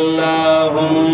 اللهم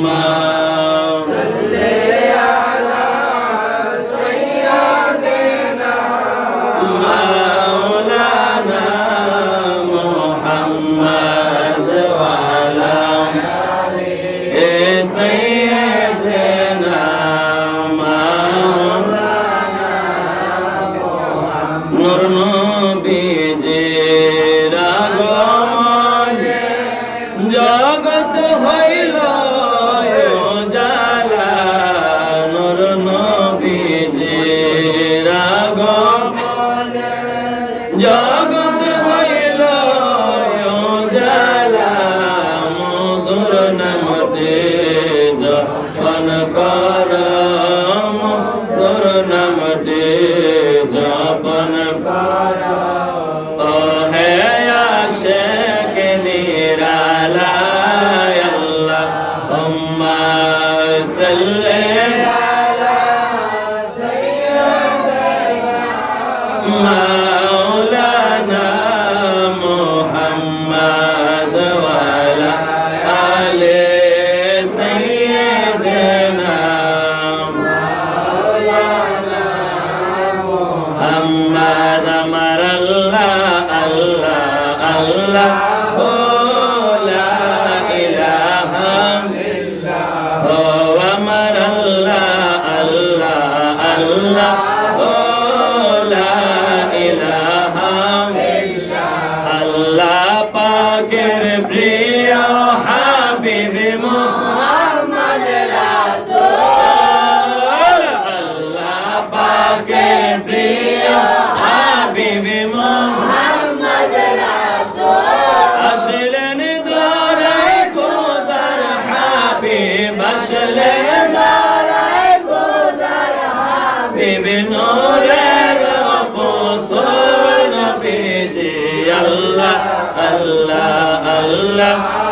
আল্লাহ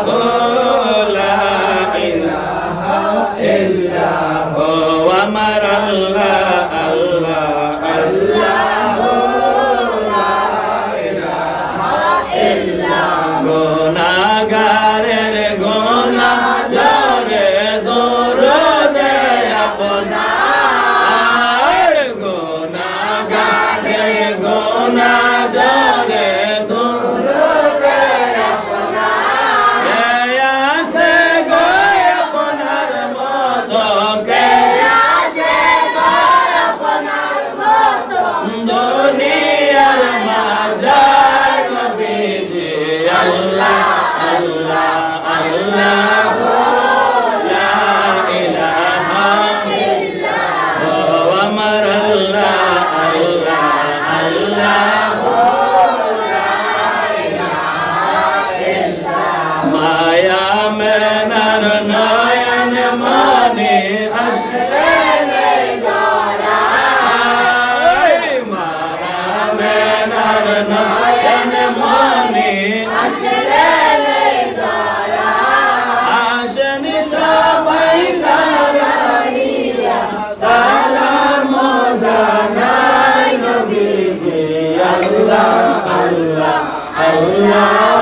আল্লাহ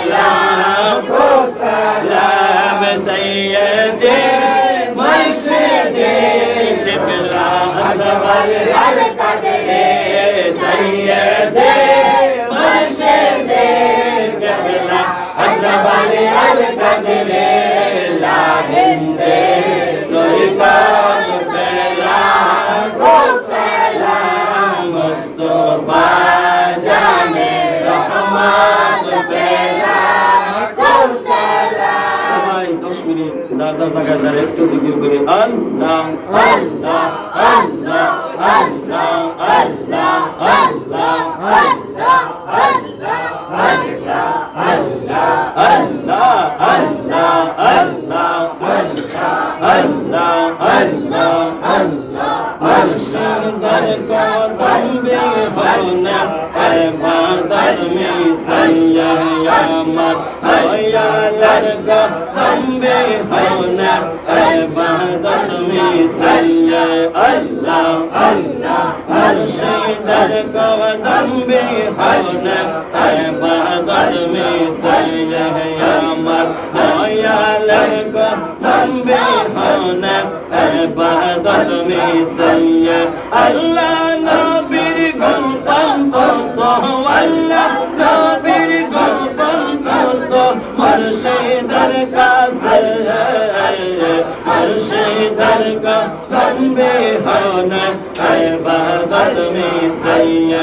সবাই দশ মিনিট যার যার জায়গায় যারা একটু জিকির করে আল্লাহ আল্লাহ আল্লাহ আল্লাহ আল্লাহ আল্লাহ আল্লাহ আল্লাহ আল্লাহ আল্লাহ আল্লাহ قدم بهنا عبادت مثل الله الله أرشد القدم بهنا عبادت مثل يا مرضى يا القدم بهنا عبادت مثل الله का बंदे होना है बदल में सैय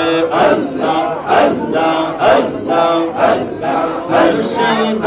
अल्लाह अल्लाह अल्लाह अल्लाह हर शय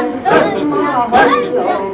সাল্লাল্লাহু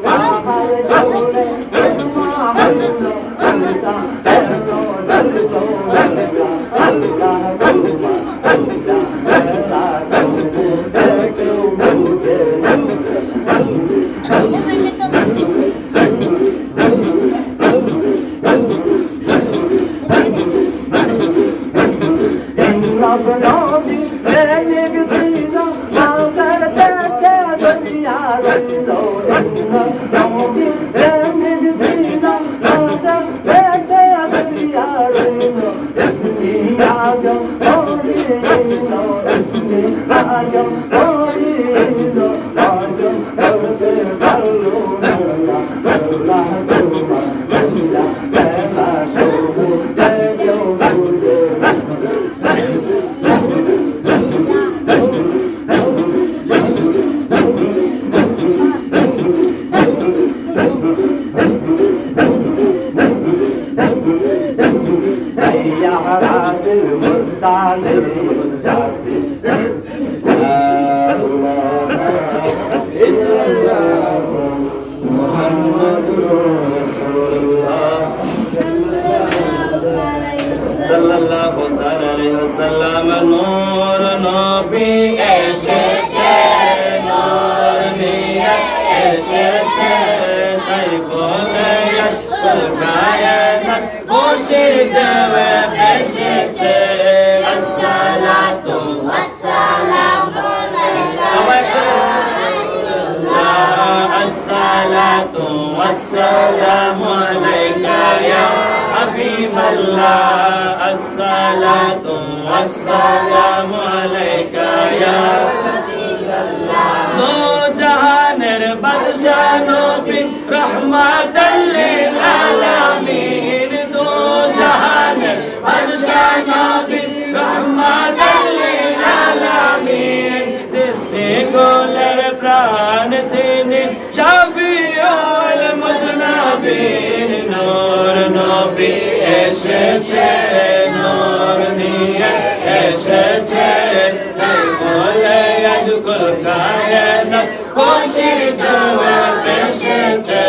الله الصلاة والسلام عليك يا দো জাহানের বাদশাহ নবী রহমাতাল লিল আলামিন দো জাহানের বাদশাহ নবী রহমাতাল লিল আলামিন সৃষ্টি গোলের প্রাণ তিনি শাফিউল মুজনাবিন নূর নবী এসেছে নূর নিয়ে এসেছে। বলে আজ কলকাতায় খুশির জবাব এসেছে।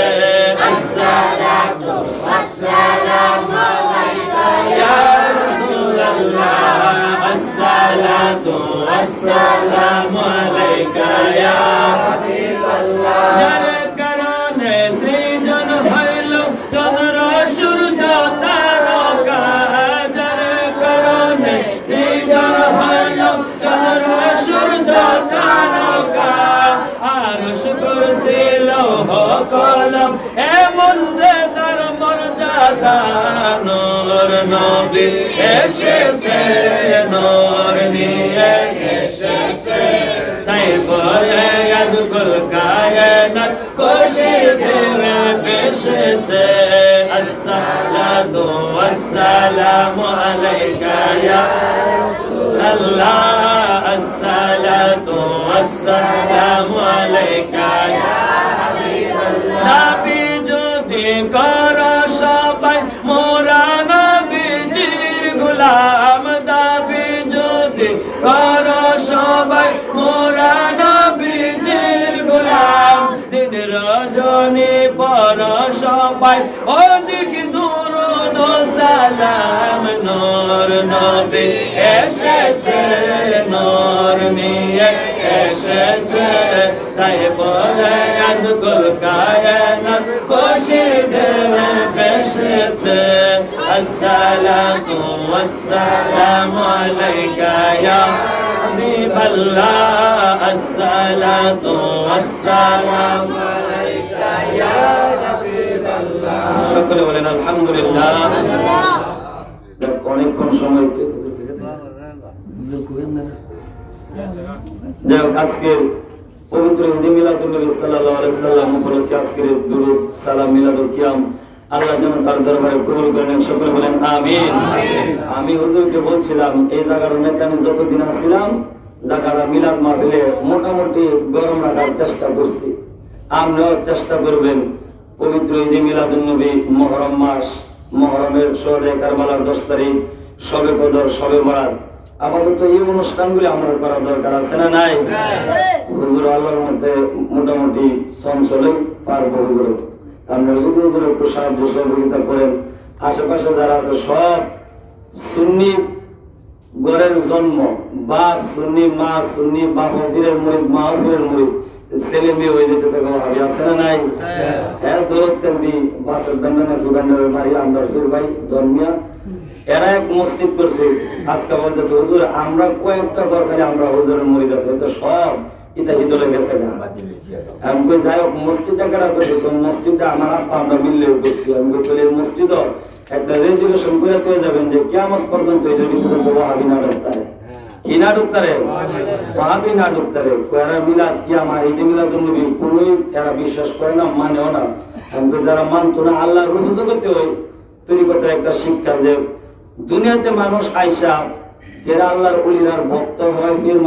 আসসালাতু আসসালামু আলাইকা ইয়া রাসূলুল্লাহ আসসালামু আলাইকা ইয়া হাবিবাল্লাহ। কলম এমন যে তার মর্যাদা নূর নবী এসেছে, নূর নিয়ে এসেছে। তাই বলে আজকুল কায়নাত, খুশি দিলে বেসেছে আসসালাতু ওয়াসসালামু আলাইকা ইয়া রাসূলাল্লাহ। আসসালাতু ওয়াসসালামু আলাইকা ইয়া করা সবাই মোরা নবীজির গোলাম দাবি যদি কর সবাই মোরা নবীজির গোলাম। দিন রজনী পর সবাই, অধিক দূর সালাম। নর নবী এসেছে, নর নিয়ে এসেছে। তাই বলে আদকুল কায়নাত দিনে বেসেছে। আসসালাতু ওয়াসসালামু আলাইকা ইয়া হাবিবাল্লাহ। আসসালাতু ওয়াসসালামু আলাইকা ইয়া হাবিবাল্লাহ। সকলে বলেন আলহামদুলিল্লাহ। অনেকক্ষণ সময় হয়েছে। যাই হোক পবিত্র ঈদে মিলাদুল নবী সাল্লাল্লাহু আলাইহি সাল্লাম উপলক্ষে আজকের দুরূদ, সালাম, মিলাদুল কিয়াম, আল্লাহ যেন তার দরবারে কবুল করেন সকলে বলেন আমিন। আমি হুজুরকে বলছিলাম, এই জায়গার মধ্যে আমি যতদিন আসছিলাম জায়গাটা মিলাদ মাহফিলে মোটামুটি গরম রাখার চেষ্টা করছি। আপনিও চেষ্টা করবেন। পবিত্র ঈদে মিলাদুল নবী, মহরম মাস, মহরমের শহরে কারবালার দশ তারিখ, সবে কদর, সবে বরাত আপাতত এই অনুষ্ঠানগুলি আমরা করা দরকার আছে না নাই? হুজুর আল্লাহর মধ্যে মোটামুটি চঞ্চলে পারব হুজুর। আমরা যদি হুজুর একটু সাহায্য সহযোগিতা করেন। আশেপাশে যারা আছে সব সুন্নি গড়ের জন্ম। বাপ সুন্নি মা সুন্নি বাপ হফিরের মুরিদ মা হফিরের মুরিদ ছেলে মেয়ে হয়ে যেতেছে গো ভাবি আছে না নাই? হ্যাঁ। দৌলত কেন্দি বাসের দণ্ড না কি দণ্ডের মারি আমরা হুজুর ভাই ধর্মিয়া এরা এক মসজিদ করছে। আজকে বলতেছে, হুজুর, আমরা কয়েকটা আমরা হুজুরের তো সব এটা হিদলে গেছে আমি কই, যাই হোক, মসজিদটা কারা করছে? তো মসজিদটা আমার আপা আমরা করছি। আমি কই, তাহলে মসজিদ একটা রেজুলেশন করে তুই যাবেন যে কেমন পর্যন্ত এই ওয়াহাবি না ঢুকতারে কি না ঢুকতারে ওয়াহাবি না এরা মিলাদ কি আমার? এই নবী কোনোই এরা বিশ্বাস করে না, মানেও না। আমি যারা মানতো না আল্লাহ রুহ জগতে ওই তৈরি করতে একটা শিক্ষা যে দুনিয়াতে মানুষ আইসা এরা আল্লাহর উলিরার ভক্ত হয় পীর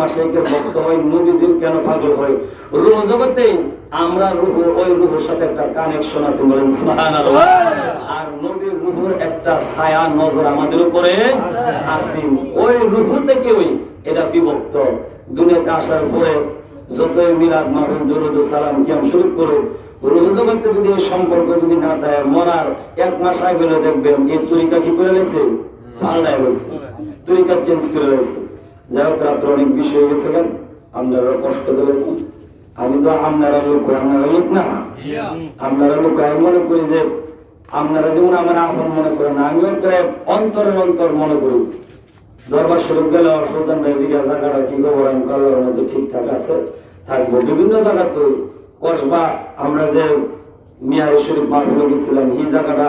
ভক্ত হয় নবীজির কেন পাগল হয়? রুহ জগতে আমরা রুহ ওই রুহের সাথে একটা কানেকশন আছে বলেন সুবহানাল্লাহ। আর নবীর রুহুর একটা ছায়া নজর আমাদের উপরে আছে। ওই রুহ থেকে ওই এটা বিভক্ত। দুনিয়াতে আসার পরে যতই মিলাদ মাহফিল দুরুদ সালাম কিয়াম শুরু করো যদি এই সম্পর্ক যদি না দেয় মরার এক মাস আগে দেখবেন এই তরিকা কি করে লেছে পাল্টায় গেছে তরিকা চেঞ্জ করে লেছে যাই হোক রাত্রে অনেক বিষয় গেছে কেন? আপনারা কষ্ট দিয়েছি আমি তো আপনারা লোক আপনারা লোক না। আপনারা লোক আমি মনে করি যে আপনারা যেমন আমার আপন মনে করেন আমিও প্রায় অন্তরের অন্তর মনে করি। দরবার শরীফ গেলে সুলতান রাজিকা জায়গাটা কি খবর? আমি কালার মধ্যে ঠিকঠাক আছে? থাকব? বিভিন্ন জায়গা তো কসবা আমরা যে মিয়ারি শরীফ মাহফিলে গেছিলাম এই জায়গাটা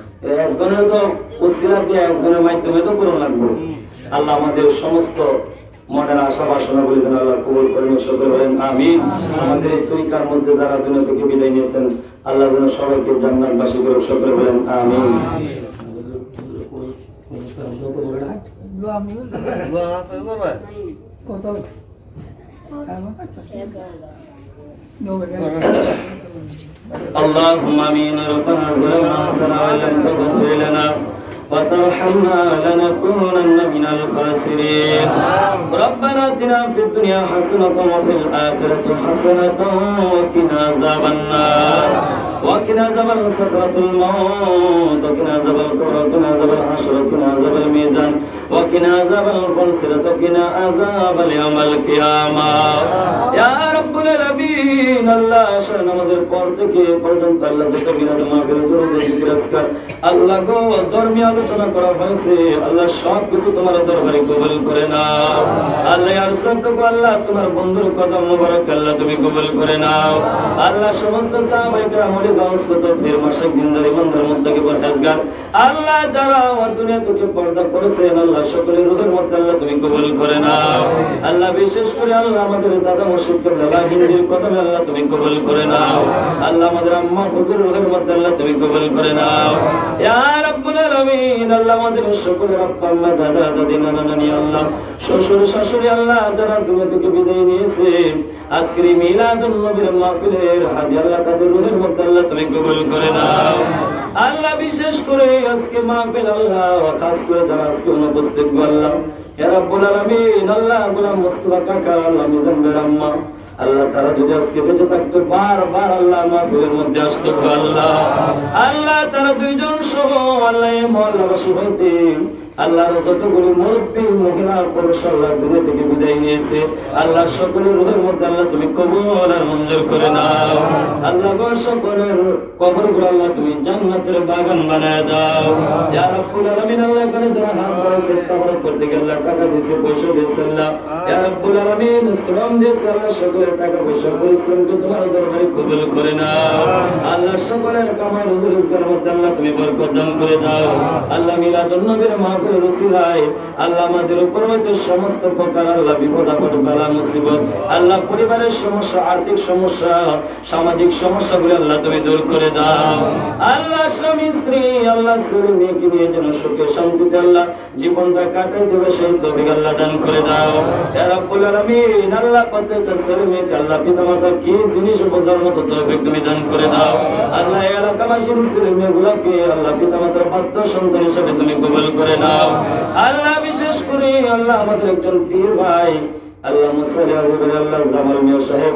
একজনের তো উসিলা দিয়ে একজনের মাধ্যমে তো করুন লাগবে। আল্লাহ আমাদের সমস্ত মনের আশা বাসনা বলে যেন আল্লাহ কবুল করেন সকলে বলেন আমিন। আমাদের এই তরিকার মধ্যে যারা দুনিয়া থেকে বিদায় নিয়েছেন আল্লাহ যেন সবাইকে জান্নাতবাসী করে সকলে বলেন আমিন। اللهم امين ربنا ظلمنا انفسنا وان لم تغفر لنا وترحمنا لنكونن من الخاسرين ربنا اتنا في الدنيا حسنة وفي الآخرة حسنة وقنا عذاب النار وقنا عذاب سكرة الموت وقنا عذاب القبر وقنا عذاب الحشر وقنا عذاب الميزان وقنا عذاب الفلسرة وقنا عذاب اليوم القيامة يا رب العالمين আল্লাহ বিশেষ করে আল্লাহ আমাদের দাদা কদমে আল্লাহ তুমি কবুল করে নাও। আল্লাহ আমাদের আম্মা হুজুর মধ্যে আল্লাহ তুমি কবুল করে নাও। ইয়া রাব্বুল আলামিন, আল্লাহ আমাদের সকলের আব্বা, আম্মা, দাদা, দাদি, নানা, নানি, আল্লাহ, শ্বশুর, শাশুড়ি, আল্লাহ, যারা দুনিয়া থেকে বিদায় নিয়েছে, আজকের এই মিলাদুন নবীর মাহফিলের হাদি আল্লাহ তাদের রুহের মধ্যে আল্লাহ তুমি কবুল করে নাও। আল্লাহ বিশেষ করে আজকে মাহফিল আল্লাহ, খাস করে যারা আজকে অনুপস্থিত গো আল্লাহ। ইয়া রাব্বুল আলামিন, আল্লাহ, গোলাম মুস্তাফা কাকা, আল্লাহ, মিজান আম্মা আল্লাহ তারা যদি আজকে বেঁচে থাকতো, বারবার আল্লাহ মাহফিলের মধ্যে আসতো আল্লাহ। আল্লাহ তারা দুইজন সহ আল্লাহ মহল্লাবাসী হইতে আল্লাহর যতগুলি মুরব্বী মহিলা পুরুষ আল্লাহ দুনিয়া থেকে বিদায় নিয়েছে, আল্লাহ সকলের রুহের মধ্যে আল্লাহ তুমি কবুল আর মঞ্জুর করে নাও। আল্লাহ সকলের কবরগুলো আল্লাহ তুমি জান্নাতের বাগান বানায় দাও। ইয়া রাব্বুল আলামিন, আল্লাহ এখানে যারা হাত বাড়াইছে তাবার করতে গেলে আল্লাহ টাকা দিয়েছে, পয়সা দিয়েছে আল্লাহ। ইয়া রাব্বুল আলামিন, শ্রম দিয়েছে আল্লাহ, সকলের টাকা পয়সা, পরিশ্রমকে তোমার দরবারে কবুল করে নাও। আল্লাহ সকলের কামাই রুজি রোজগারের মধ্যে আল্লাহ তুমি বরকত করে দাও। আল্লাহ মিলাদুন নবীর মাহফিলের উসিলায় আল্লাহ আমাদের উপর হইতে সমস্ত প্রকার আল্লাহ বিপদ, আপদ, বালা, মুসিবত, আল্লাহ পরিবারের সমস্যা, আর্থিক সমস্যা, সামাজিক সমস্যাগুলো আল্লাহ তুমি দূর করে দাও। আল্লাহ স্বামী, স্ত্রী, আল্লাহ ছেলে, মেয়েকে নিয়ে যেন সুখে, শান্তিতে আল্লাহ জীবনটা কাটাই দেবে, সেই তৌফিক আল্লাহ দান করে দাও। ইয়া রাব্বুল আলামিন, আল্লাহ প্রত্যেকটা ছেলে, মেয়েকে আল্লাহ পিতামাতা কি জিনিস বোঝার মতো তৌফিক তুমি দান করে দাও। আল্লাহ এলাকাবাসীর ছেলে, মেয়েগুলোকে আল্লাহ পিতামাতার বাধ্য সন্তান হিসেবে তুমি কবুল করে নাও। আল্লাহ বিশেষ করে আল্লাহ আমাদের একজন পীর ভাই আল্লাহ আজিবের আল্লাহ জামাল মিয়া সাহেব।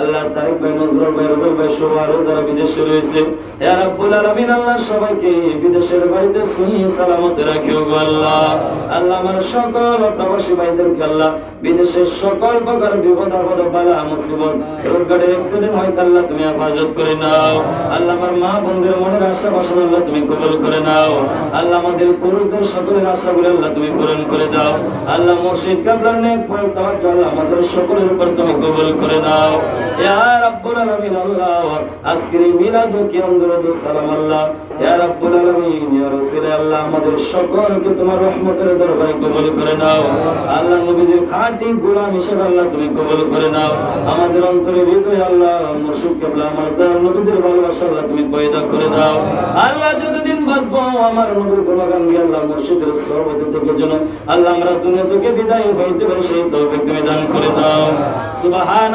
আল্লাহ তারিক ভাই নজরুল ভাই, রুবেল ভাই সহ আরও যারা বিদেশে রয়েছে ইয়া রাব্বুল আলামিন আল্লাহ সবাইকে বিদেশের বাড়িতে সহি সালামত রাখিও গো আল্লাহ। আল্লাহ আমার সকল প্রবাসী ভাইদেরকে আল্লাহ বিদেশের সকল প্রকার বিপদ আপদ, বালা, মুসিবত রোড অ্যাক্সিডেন্ট হয় আল্লাহ তুমি হেফাজত করে নাও। আল্লাহ আমার মা বোনদের মনের আশা বাসনা আল্লাহ তুমি কবুল করে নাও। আল্লাহ আমাদের পুরুষদের সকলের আশাগুলো আল্লাহ তুমি পূরণ করে দাও। আল্লাহ মুর্শিদ কাবলার নেক ফয়েজ তাওয়াক্কুল আল্লাহ আমাদের সকলের উপর তুমি কবুল করে নাও। আল্লাহ আমাদের অন্তরে ভালোবাসা তুমি পয়দা করে দাও আল্লাহ যতদিন বাঁচবো, আমার নবীর গুণগান গিয়ে আল্লাহ মুর্শিদের সর্বতি থেকে যেন আল্লাহ আমরা দুনিয়া থেকে বিদায় হইতে পারি, সেই তৌফিক দান করে দাও। সুবহান